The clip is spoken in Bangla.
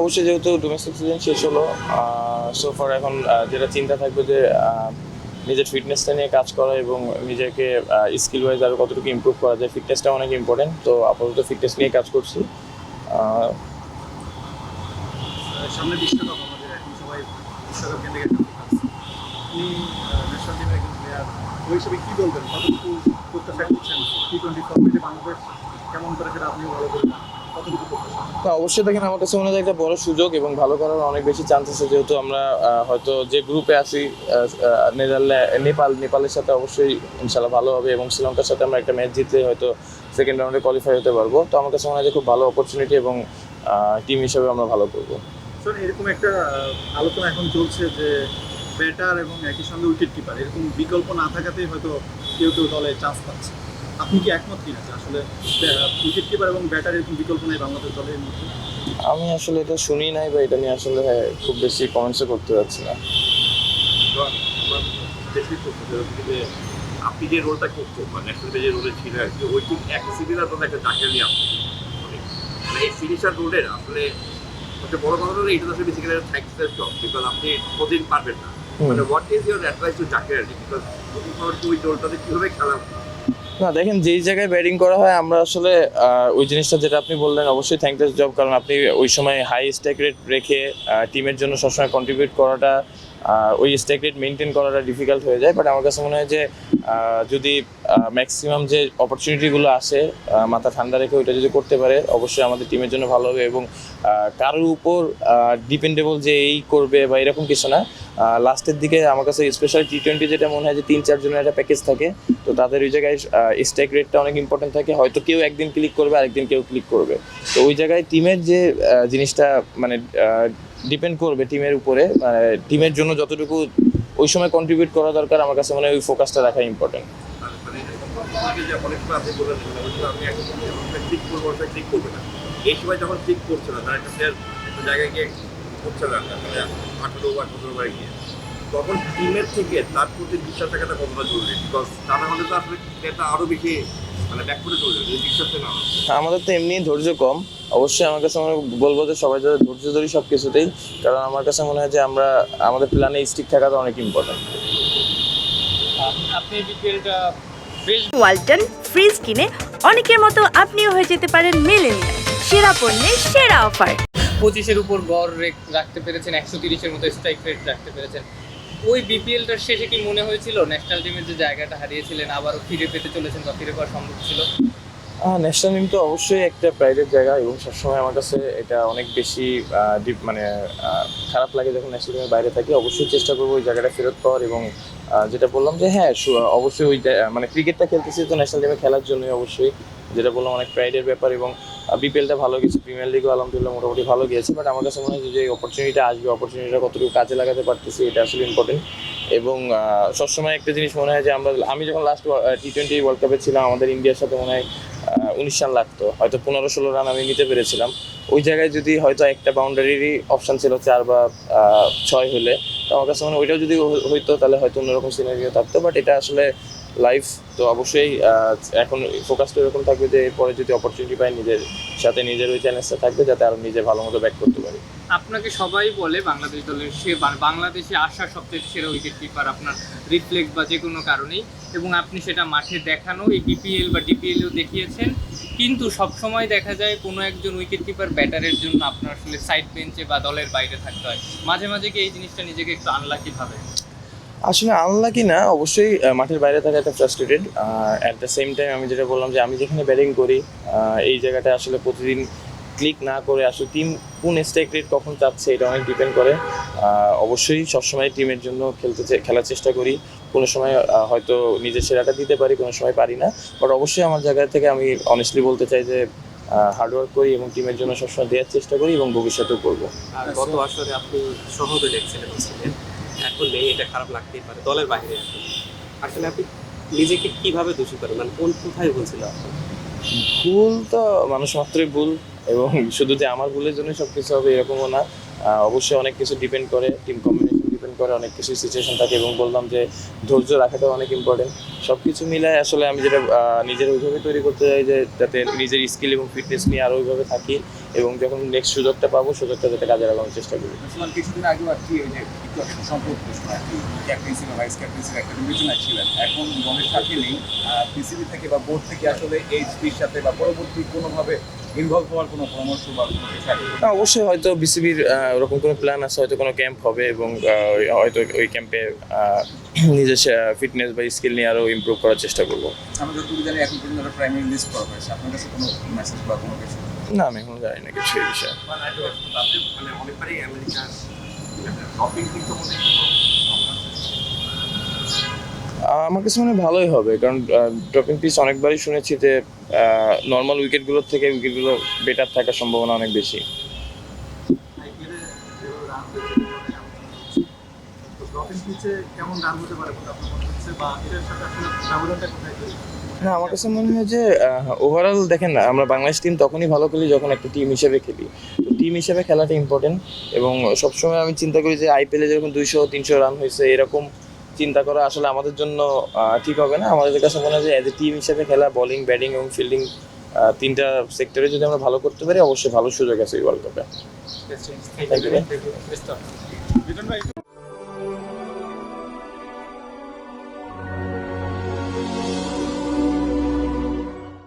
অবশ্যই যেহেতু ডোমেস্টিক সিজন শেষ হলো সোফার এখন যেটা চিন্তা থাকবে যে নিজের ফিটনেসটা নিয়ে কাজ করা এবং নিজেকে স্কিল ওয়াইজ আরও কতটুকু ইমপ্রুভ করা যায় ফিটনেসটা অনেক ইম্পর্টেন্ট তো আপাতত ফিটনেস নিয়ে কাজ করছি। আপনি কেমন করে সেটা আপনিও ভালো করবেন অবশ্যই দেখেন, আমার কাছে মনে হয় একটা বড় সুযোগ এবং ভালো করার অনেক বেশি চান্স আছে। যেহেতু আমরা হয়তো যে গ্রুপে আছি নেদারল্যান্ড নেপাল, নেপালের সাথে অবশ্যই ইনশাল্লাহ ভালো হবে এবং শ্রীলঙ্কার সাথে আমরা একটা ম্যাচ জিতলে হয়তো সেকেন্ড রাউন্ডে কোয়ালিফাই হতে পারব। তো আমার কাছে মনে হয় যে খুব ভালো অপরচুনিটি এবং টিম হিসেবে আমরা ভালো করব। এরকম একটা আলোচনা এখন চলছে যে ব্যাটার এবং একই সঙ্গে উইকেট কিপার এরকম বিকল্প না থাকাতেই হয়তো কেউ কেউ দলে চান্স পাচ্ছে। আপনি কি একমত কিনা আসলে উইকেট কিপার এবং ব্যাটার এরকম বিকল্প নেই বাংলাদেশ দলের মধ্যে? আমি আসলে এটা শুনি নাই বা এটা নিয়ে আসলে হ্যাঁ, খুব বেশি কমেন্টসও করতে যাচ্ছি না। আপনি যে রোলটা করছেন বা ন্যাশনাল যে রোলে ছিলেন আর কি ওই ঠিক এক সিমিলার একটা চাকরি নিয়ে আসছে মানে এই ফিনিশার রোলের আসলে সবচেয়ে বড় কথা হলো এটা আসলে বেসিক্যালি থ্যাঙ্কসের জব বিকজ আপনি প্রতিদিন পারবেন না। মানে what is your advice to Zakir Ali because ওই রোলটাতে কীভাবে খেলা না, দেখেন যেই জায়গায় ব্যাটিং করা হয়, আমরা আসলে ওই জিনিসটা যেটা আপনি বললেন, অবশ্যই থ্যাঙ্কলেস জব কারণ আপনি ওই সময় হাই স্ট্যাক রেট রেখে টিমের জন্য সবসময় কন্ট্রিবিউট করাটা ওই স্ট্যাক রেট মেনটেন করাটা ডিফিকাল্ট হয়ে যায়। বাট আমার কাছে মনে হয় যে যদি ম্যাক্সিমাম যে অপরচুনিটিগুলো আসে মাথা ঠান্ডা রেখে ওইটা যদি করতে পারে, অবশ্যই আমাদের টিমের জন্য ভালো হবে এবং কারোর উপর ডিপেন্ডেবল যে এই করবে বা এরকম কিছু না লাস্টের দিকে আমার কাছে স্পেশাল টি টোয়েন্টি যেটা মনে হয় যে তিন চারজনের একটা প্যাকেজ থাকে তো তাদের ওই জায়গায় স্ট্রাইক রেটটা অনেক ইম্পর্টেন্ট থাকে। হয়তো কেউ একদিন ক্লিক করবে, আরেকদিন কেউ ক্লিক করবে। তো ওই জায়গায় টিমের যে জিনিসটা মানে ডিপেন্ড করবে টিমের উপরে মানে টিমের জন্য যতটুকু ওই সময় কন্ট্রিবিউট করা দরকার, আমার কাছে মনে ওই ফোকাসটা রাখা ইম্পর্টেন্ট না। জায়গায় গিয়ে তখন টিমের থেকে তার প্রতি বিশ্বাস থাকাটা কতটা জরুরি? বিকজ তা না হলে তো আসলে আরও বেশি মানে ব্যাক করে চলে যাবে বিশ্বাসটা না আমাদের তো এমনি ধৈর্য কম। অবশ্যই আমার কাছে মনে হয় বলব যে সবাই যাতে ধৈর্য ধরি সব কিছুতেই কারণ আমার কাছে মনে হয় যে আমরা আমাদের প্ল্যানে স্টিক থাকাটা অনেক ইম্পর্টেন্ট আপনি ওয়ালটন ফ্রিজ কিনে অনেকের মতো আপনিও হয়ে যেতে পারেন মেলেনিয়া সেরা পণ্যের সেরা অফার। পঁচিশের উপর গড় রেট রাখতে পেরেছেন একশো তিরিশের মতো স্ট্রাইক রেট রাখতে পেরেছেন। ওই বিপিএলটার শেষে কি মনে হয়েছিল? ন্যাশনাল টিমের যে জায়গাটা হারিয়েছিলেন, আবারও ফিরে পেতে চলেছেন বা ফিরে পাওয়া সম্ভব ছিল? ন্যাশনাল টিম তো অবশ্যই একটা প্রাইভেট জায়গা এবং সবসময় আমার কাছে এটা অনেক বেশি মানে খারাপ লাগে যখন ন্যাশনাল টিমের বাইরে থাকি। অবশ্যই চেষ্টা করব ওই জায়গাটা ফেরত পাওয়ার এবং যেটা বললাম যে হ্যাঁ অবশ্যই ওই মানে ক্রিকেটটা খেলতেছি তো ন্যাশনাল টিমে খেলার জন্যই অবশ্যই। যেটা বললাম, অনেক প্রাইডের ব্যাপার এবং বিপিএলটা ভালো গেছে প্রিমিয়ার লিগও আলহামদুলিল্লাহ মোটামুটি ভালো গিয়েছে বাট আমার কাছে মনে হয় যে অপরচুনিটিটা আসবে অপরচুনিটিটা কতটুকু কাজে লাগাতে পারতেছি এটা আসলে ইম্পর্টেন্ট এবং সবসময় একটা জিনিস মনে হয় যে আমরা, আমি যখন লাস্ট টি টোয়েন্টি ওয়ার্ল্ড কাপে ছিলাম, আমাদের ইন্ডিয়ার সাথে মনে হয় উনিশ রান লাগতো, হয়তো পনেরো ষোলো রান আমি নিতে পেরেছিলাম। ওই জায়গায় যদি হয়তো একটা বাউন্ডারিরই অপশান ছিল চার বা ছয় হলে, তো আমার কাছে মনে হয় ওইটাও যদি হইতো তাহলে হয়তো অন্যরকম সিনারিও থাকতো বাট এটা আসলে লাইফ তো অবশ্যই এখন ফোকাসটা এরকম থাকবে যে এরপরে যদি অপরচুনিটি পাই নিজের সাথে নিজের ওই চ্যালেঞ্জটা থাকবে যাতে আরও নিজে ভালো মতো ব্যাক করতে পারি। আপনাকে সবাই বলে বাংলাদেশ দলের সে বাংলাদেশে আসা সবচেয়ে সেরা উইকেট কিপার আপনার রিফ্লেক্স বা যে কোনো কারণেই। এবং আপনি সেটা মাঠে দেখানো, এই বিপিএল বা ডিপিএলও দেখিয়েছেন। কিন্তু সবসময় দেখা যায় কোনো একজন উইকেট কিপার ব্যাটারের জন্য আপনার আসলে সাইড বেঞ্চে বা দলের বাইরে থাকতে হয়। মাঝে মাঝে কি এই জিনিসটা নিজেকে একটু আনলাকি ভাবে? আসলে আনলাকি না, অবশ্যই মাঠের বাইরে থাকা একটা frustrated at the same time আমি যেটা বললাম যে আমি যেখানে ব্যাটিং করি এই জায়গাটা আসলে প্রতিদিন ক্লিক না করে আসলে টিম কোন স্ট্রাইক রেট কখন চাচ্ছে এটা অনেক ডিপেন্ড করে। অবশ্যই সবসময় টিমের জন্য খেলতে খেলার চেষ্টা করি। কোনো সময় হয়তো নিজের সেরাটা দিতে পারি, কোনো সময় পারি না। বাট অবশ্যই আমার জায়গা থেকে আমি অনেস্টলি বলতে চাই যে হার্ডওয়ার্ক করি এবং টিমের জন্য সবসময় দেওয়ার চেষ্টা করি এবং ভবিষ্যতেও করব। গত আসরে আপনি সহদলীয় ছিলেন ছিলেন। এখন নেই এটা খারাপ লাগতেই পারে, দলের বাইরে এখন। আসলে আপনি নিজেকে কীভাবে দোষী করেন? মানে কোন কোথায় ভুলছিল? ভুল তো মানুষ মাত্রই ভুল এবং শুধু যে আমার ভুলের জন্য সব কিছু হবে এরকমও না। অবশ্যই অনেক কিছু ডিপেন্ড করে টিম কম্বিনেশন ডিপেন্ড করে, অনেক কিছু সিচুয়েশন থাকে এবং বললাম যে ধৈর্য রাখাটা অনেক ইম্পর্টেন্ট সব কিছু মিলায় আসলে আমি যেটা নিজের ওইভাবে তৈরি করতে চাই যে যাতে নিজের স্কিল এবং ফিটনেস নিয়ে আরও ওইভাবে থাকি। এবং যখন নেক্সট সুযোগটা পাবো, সুযোগটা যাতে কাজে লাগানোর চেষ্টা করি। কিছুদিন আগে আর কি ওই যে সম্পর্ক একটা বিবেচনা ছিলেন এখন থেকে বা বোর্ড থেকে আসলে এইচপির সাথে বা পরবর্তী কোনোভাবে ইনভলভ হওয়ার কোনো পরামর্শ বা না, অবশ্যই হয়তো বিসিবির ওরকম কোনো প্ল্যান আছে হয়তো কোনো ক্যাম্প হবে এবং হয়তো ওই ক্যাম্পে নিজের ফিটনেস বা স্কিল নিয়ে আরও ইমপ্রুভ করার চেষ্টা করব। আমরা যতটুকু জানি এখন পর্যন্ত প্রাইমারি লিস্ট করা হয়েছে। আপনার কাছে কোনো মেসেজ বা কোনো কিছু? না আমি এখনও জানি না কিছু এই বিষয়ে। মানে মানে অনেকবারই আমেরিকার শপিং কিন্তু মনে হয় আহ, আমার কাছে মনে ভালোই হবে, কারণ ড্রপিং পিচ অনেকবারই শুনেছি যে নর্মাল উইকেটগুলোর থেকে উইকেটগুলো বেটার থাকার সম্ভাবনা অনেক বেশি? হ্যাঁ আমার কাছে মনে হয় যে ওভারঅল দেখেন না, আমরা বাংলাদেশ টিম তখনই ভালো খেলি যখন একটা টিম হিসেবে খেলি তো টিম হিসেবে খেলাটা ইম্পর্টেন্ট এবং সবসময় আমি চিন্তা করি যে আইপিএলে যেরকম দুইশো তিনশো রান হয়েছে, এরকম চিন্তা করা আসলে আমাদের জন্য ঠিক হবে না আমাদের কাছে মনে হয় যে অ্যাজ এ টিম হিসেবে খেলা বলিং ব্যাটিং এবং ফিল্ডিং তিনটা সেক্টরে যদি আমরা ভালো করতে পারি অবশ্যই ভালো সুযোগ আছে এই ওয়ার্ল্ড কাপে